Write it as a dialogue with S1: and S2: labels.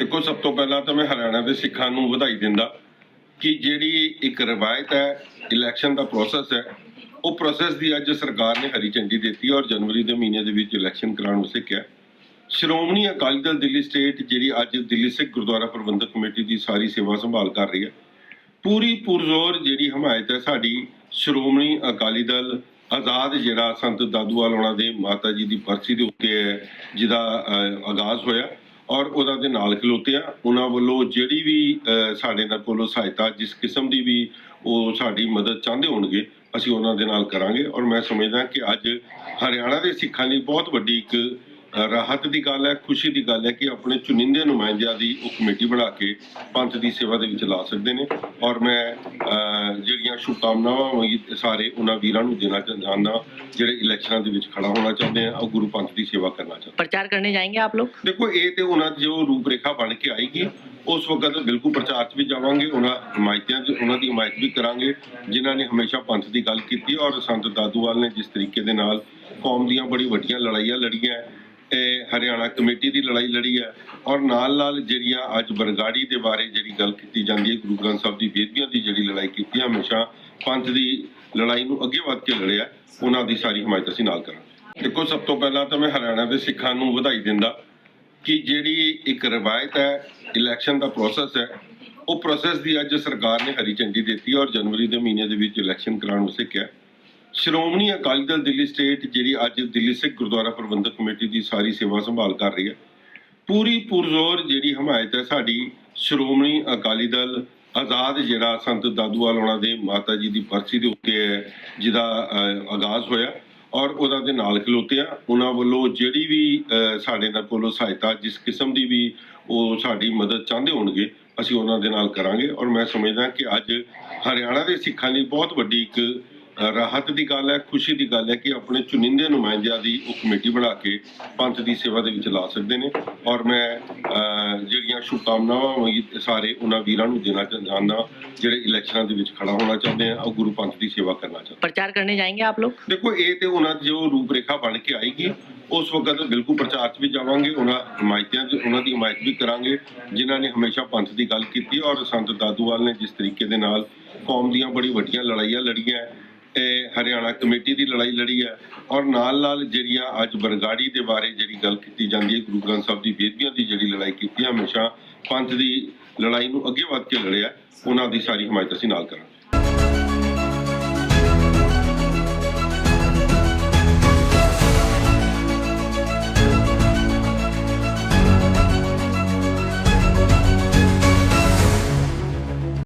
S1: ਦੇਖੋ, ਸਭ ਤੋਂ ਪਹਿਲਾਂ ਤਾਂ ਮੈਂ ਹਰਿਆਣਾ ਦੇ ਸਿੱਖਾਂ ਨੂੰ ਵਧਾਈ ਦਿੰਦਾ ਕਿ ਜਿਹੜੀ ਇੱਕ ਰਵਾਇਤ ਹੈ ਇਲੈਕਸ਼ਨ ਦਾ ਪ੍ਰੋਸੈਸ ਹੈ, ਉਹ ਪ੍ਰੋਸੈਸ ਦੀ ਅੱਜ ਸਰਕਾਰ ਨੇ ਹਰੀ ਝੰਡੀ ਦਿੱਤੀ ਔਰ ਜਨਵਰੀ ਦੇ ਮਹੀਨੇ ਦੇ ਵਿੱਚ ਇਲੈਕਸ਼ਨ ਕਰਾਉਣ ਵਾਸਤੇ ਕਿਹਾ। ਸ਼੍ਰੋਮਣੀ ਅਕਾਲੀ ਦਲ ਦਿੱਲੀ ਸਟੇਟ ਜਿਹੜੀ ਅੱਜ ਦਿੱਲੀ ਸਿੱਖ ਗੁਰਦੁਆਰਾ ਪ੍ਰਬੰਧਕ ਕਮੇਟੀ ਦੀ ਸਾਰੀ ਸੇਵਾ ਸੰਭਾਲ ਕਰ ਰਹੀ ਹੈ, ਪੂਰੀ ਪੁਰਜ਼ੋਰ ਜਿਹੜੀ ਹਮਾਇਤ ਹੈ ਸਾਡੀ ਸ਼੍ਰੋਮਣੀ ਅਕਾਲੀ ਦਲ ਆਜ਼ਾਦ ਜਿਹੜਾ ਸੰਤ ਦਾਦੂਵਾਲ ਉਹਨਾਂ ਦੇ ਮਾਤਾ ਜੀ ਦੀ ਬਰਸੀ ਦੇ ਉੱਤੇ ਜਿਹਦਾ ਆਗਾਜ਼ ਹੋਇਆ। ਔਰ ਉਹਨਾਂ ਦੇ ਨਾਲ ਖਲੋਤੇ ਆ। ਉਹਨਾਂ ਵੱਲੋਂ ਜਿਹੜੀ ਵੀ ਸਾਡੇ ਨਾਲ ਕੋਲੋਂ ਸਹਾਇਤਾ ਜਿਸ ਕਿਸਮ ਦੀ ਵੀ ਉਹ ਸਾਡੀ ਮਦਦ ਚਾਹੁੰਦੇ ਹੋਣਗੇ, ਅਸੀਂ ਉਹਨਾਂ ਦੇ ਨਾਲ ਕਰਾਂਗੇ। ਔਰ ਮੈਂ ਸਮਝਦਾ ਕਿ ਅੱਜ ਹਰਿਆਣਾ ਦੇ ਸਿੱਖਾਂ ਲਈ ਬਹੁਤ ਵੱਡੀ ਇੱਕ ਰਾਹਤ ਦੀ ਗੱਲ ਹੈ ਖੁਸ਼ੀ ਦੀ ਗੱਲ ਹੈ ਕਿ ਆਪਣੇ ਚੁਣਿੰਦੇ ਨੁਮਾਇੰਦਿਆਂ ਦੀ ਉਹ ਕਮੇਟੀ ਬਣਾ ਕੇ ਪੰਥ ਦੀ ਸੇਵਾ ਦੇ ਵਿੱਚ ਲਾ ਸਕਦੇ ਨੇ। ਔਰ ਮੈਂ ਜਿਹੜੀਆਂ ਸ਼ੁਭਕਾਮਨਾਵਾਂ ਸਾਰੇ ਉਹਨਾਂ ਵੀਰਾਂ ਨੂੰ ਦੇਣਾ ਚਾਹੁੰਦਾ ਜਿਹੜੇ ਇਲੈਕਸ਼ਨਾਂ ਦੇ ਵਿੱਚ ਖੜਾ ਹੋਣਾ ਚਾਹੁੰਦੇ ਆ ਔਰ ਗੁਰੂ ਪੰਥ ਦੀ ਸੇਵਾ ਕਰਨਾ ਚਾਹੁੰਦੇ
S2: ਪ੍ਰਚਾਰ ਕਰਨੇ ਜਾਏंगे ਆਪ ਲੋਕ?
S1: ਦੇਖੋ ਇਹ ਤੇ ਉਹਨਾਂ ਦੀ ਜੋ ਰੂਪਰੇਖਾ ਬਣ ਕੇ ਆਏਗੀ ਉਸ ਵਕਤ ਬਿਲਕੁਲ ਪ੍ਰਚਾਰ 'ਚ ਵੀ ਜਾਵਾਂਗੇ ਉਹਨਾਂ ਹਮਾਇਤਿਆਂ 'ਚ ਉਹਨਾਂ ਦੀ ਹਮਾਇਤ ਵੀ ਕਰਾਂਗੇ ਜਿਨ੍ਹਾਂ ਨੇ ਹਮੇਸ਼ਾ ਪੰਥ ਦੀ ਗੱਲ ਕੀਤੀ ਔਰ ਸੰਤ ਦਾਦੂਵਾਲ ਨੇ ਜਿਸ ਤਰੀਕੇ ਦੇ ਨਾਲ ਕੌਮ ਦੀਆਂ ਬੜੀ ਵੱਡੀਆਂ ਲੜਾਈਆਂ ਲੜੀਆਂ ਇਹ ਹਰਿਆਣਾ ਕਮੇਟੀ ਦੀ ਲੜਾਈ ਲੜੀ ਹੈ ਔਰ ਨਾਲ ਨਾਲ ਜਿਹੜੀਆਂ ਅੱਜ ਬਰਗਾੜੀ ਦੇ ਬਾਰੇ ਜਿਹੜੀ ਗੱਲ ਕੀਤੀ ਜਾਂਦੀ ਹੈ ਗੁਰੂ ਗ੍ਰੰਥ ਸਾਹਿਬ ਦੀ ਬੇਦਬੀਆਂ ਦੀ ਜਿਹੜੀ ਲੜਾਈ ਕੀਤੀ ਹੈ, ਹਮੇਸ਼ਾ ਪੰਥ ਦੀ ਲੜਾਈ ਨੂੰ ਅੱਗੇ ਵੱਧ ਕੇ ਲੜਿਆ ਉਹਨਾਂ ਦੀ ਸਾਰੀ ਹਮਾਇਤ ਅਸੀਂ ਨਾਲ ਕਰਾਂਗੇ। ਦੇਖੋ ਸਭ ਤੋਂ ਪਹਿਲਾਂ ਤਾਂ ਮੈਂ ਹਰਿਆਣਾ ਦੇ ਸਿੱਖਾਂ ਨੂੰ ਵਧਾਈ ਦਿੰਦਾ ਕਿ ਜਿਹੜੀ ਇੱਕ ਰਵਾਇਤ ਹੈ ਇਲੈਕਸ਼ਨ ਦਾ ਪ੍ਰੋਸੈਸ ਹੈ ਉਹ ਪ੍ਰੋਸੈਸ ਦੀ ਅੱਜ ਸਰਕਾਰ ਨੇ ਹਰੀ ਝੰਡੀ ਦਿੱਤੀ ਔਰ ਜਨਵਰੀ ਦੇ ਮਹੀਨੇ ਦੇ ਵਿੱਚ ਇਲੈਕਸ਼ਨ ਕਰਾਉਣ ਵਾਸਤੇ ਕਿਹਾ ਸ਼੍ਰੋਮਣੀ ਅਕਾਲੀ ਦਲ ਦਿੱਲੀ ਸਟੇਟ ਜਿਹੜੀ ਅੱਜ ਦਿੱਲੀ ਸਿੱਖ ਗੁਰਦੁਆਰਾ ਪ੍ਰਬੰਧਕ ਕਮੇਟੀ ਦੀ ਸਾਰੀ ਸੇਵਾ ਸੰਭਾਲ ਕਰ ਰਹੀ ਹੈ। ਪੂਰੀ ਪੁਰਜ਼ੋਰ ਜਿਹੜੀ ਹਮਾਇਤ ਹੈ ਸਾਡੀ ਸ਼੍ਰੋਮਣੀ ਅਕਾਲੀ ਦਲ ਆਜ਼ਾਦ ਜਿਹੜਾ ਸੰਤ ਦਾਦੂਵਾਲ ਉਹਨਾਂ ਦੇ ਮਾਤਾ ਜੀ ਦੀ ਬਰਸੀ ਦੇ ਉੱਤੇ ਜਿਹਦਾ ਆਗਾਜ਼ ਹੋਇਆ ਔਰ ਉਹਦਾ ਦੇ ਨਾਲ ਖਲੋਤੇ ਆ। ਉਹਨਾਂ ਵੱਲੋਂ ਜਿਹੜੀ ਵੀ ਅਹ, ਸਾਡੇ ਨਾਲ ਕੋਲੋਂ ਸਹਾਇਤਾ ਜਿਸ ਕਿਸਮ ਦੀ ਵੀ ਉਹ ਸਾਡੀ ਮਦਦ ਚਾਹੁੰਦੇ ਹੋਣਗੇ ਅਸੀਂ ਉਹਨਾਂ ਦੇ ਨਾਲ ਕਰਾਂਗੇ। ਔਰ ਮੈਂ ਸਮਝਦਾ ਕਿ ਅੱਜ ਹਰਿਆਣਾ ਦੇ ਸਿੱਖਾਂ ਲਈ ਬਹੁਤ ਵੱਡੀ ਇੱਕ ਰਾਹਤ ਦੀ ਗੱਲ ਹੈ ਖੁਸ਼ੀ ਦੀ ਗੱਲ ਹੈ ਕਿ ਆਪਣੇ ਚੁਣਿੰਦੇ ਨੁਮਾਇੰਦਿਆਂ ਦੀ ਉਹ ਕਮੇਟੀ ਬਣਾ ਕੇ ਪੰਥ ਦੀ ਸੇਵਾ ਦੇ ਵਿੱਚ ਲਾ ਸਕਦੇ ਨੇ। ਔਰ ਮੈਂ ਜਿਹੜੀਆਂ ਸ਼ੁਭਕਾਮਨਾਵਾਂ ਸਾਰੇ ਉਹਨਾਂ ਵੀਰਾਂ ਨੂੰ ਦੇਣਾ ਚਾਹੁੰਦਾ ਜਿਹੜੇ ਇਲੈਕਸ਼ਨਾਂ ਦੇ ਵਿੱਚ ਖੜਾ ਹੋਣਾ ਚਾਹੁੰਦੇ ਆ ਉਹ ਗੁਰੂ ਪੰਥ ਦੀ ਸੇਵਾ ਕਰਨਾ ਚਾਹੁੰਦੇ
S2: ਪ੍ਰਚਾਰ ਕਰਨੇ ਜਾਏਗੇ ਆਪ ਲੋਕ?
S1: ਦੇਖੋ ਇਹ ਤੇ ਉਹਨਾਂ ਦੀ ਜੋ ਰੂਪ ਰੇਖਾ ਬਣ ਕੇ ਆਏਗੀ ਉਸ ਵਕਤ ਬਿਲਕੁਲ ਪ੍ਰਚਾਰ 'ਚ ਵੀ ਜਾਵਾਂਗੇ ਉਹਨਾਂ ਹਮਾਇਤਿਆਂ ਦੀ ਉਹਨਾਂ ਦੀ ਹਮਾਇਤ ਵੀ ਕਰਾਂਗੇ ਜਿਨ੍ਹਾਂ ਨੇ ਹਮੇਸ਼ਾ ਪੰਥ ਦੀ ਗੱਲ ਕੀਤੀ। ਔਰ ਸੰਤ ਦਾਦੂਵਾਲ ਨੇ ਜਿਸ ਤਰੀਕੇ ਦੇ ਨਾਲ ਕੌਮ ਦੀਆਂ ਬੜੀ ਵੱਡੀਆਂ ਲੜਾਈਆਂ ਲੜੀਆਂ ਹੈ, ਹਰਿਆਣਾ ਕਮੇਟੀ ਦੀ ਲੜਾਈ ਲੜੀ ਹੈ ਔਰ ਨਾਲ ਨਾਲ ਜਿਹੜੀਆਂ ਅੱਜ ਬਰਗਾੜੀ ਦੇ ਬਾਰੇ ਜਿਹੜੀ ਗੱਲ ਕੀਤੀ ਜਾਂਦੀ ਹੈ ਗੁਰੂ ਗ੍ਰੰਥ ਸਾਹਿਬ ਦੀ ਬੇਦਬੀਆਂ ਦੀ ਜਿਹੜੀ ਲੜਾਈ ਕੀਤੀ ਹੈ, ਹਮੇਸ਼ਾ ਪੰਥ ਦੀ ਲੜਾਈ ਨੂੰ ਅੱਗੇ ਵੱਧ ਕੇ ਲੜਿਆ ਉਹਨਾਂ ਦੀ ਸਾਰੀ ਹਮਾਇਤ ਅਸੀਂ ਨਾਲ ਕਰਾਂਗੇ।